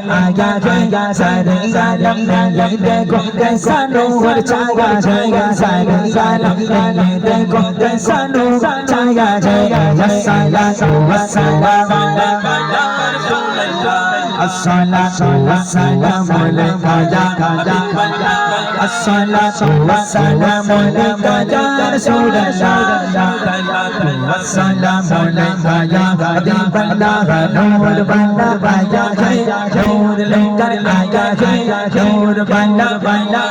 आया है सारे आलम में ये देखो कैसा नूर छाया है सारे आलम में ये देखो कैसा नूर छाया है अस्सलातु वस्सलाम अस्सलातु वस्सलाम अलैका या अस्सलातु वस्सलाम अलैका या रसूल अल्लाह अस्सलाम अलैका या हबीब अल्लाह salam alaiya adi bala nur bala baya nur lekar aya nur bala bala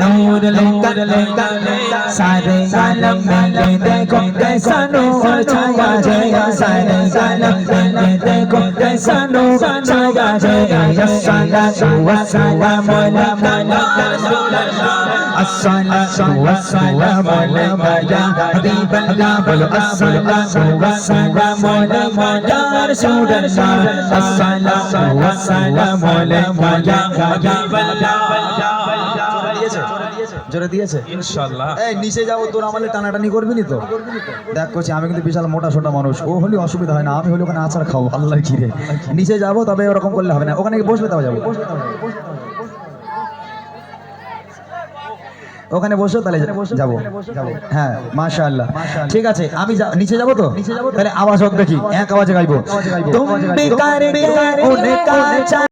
nur lekar lekar sare salam mein de ko kaisa nur chaya jaya sare salam mein de ko kaisa nur chaya jaya ya salam wa salam alaiya rasulullah الصلاة والسلام على يا নিচে যাব তোর আমাদের টানাটানি করবি তো? দেখ করছি আমি কিন্তু বিশাল মোটা সোটা মানুষ। ও হলে অসুবিধা হয় না আমি হলে ওখানে আচার খাব। আল্লাহ নিচে যাব তবে ওরকম করলে হবে না। ওখানে বসলে তাও যাব। ওখানে বসো তাহলে যাব। হ্যাঁ মাশা আল্লাহ ঠিক আছে আমি নিচে যাব তো? তাহলে আওয়াজ হোক দেখি। এক আওয়াজে গাইবো।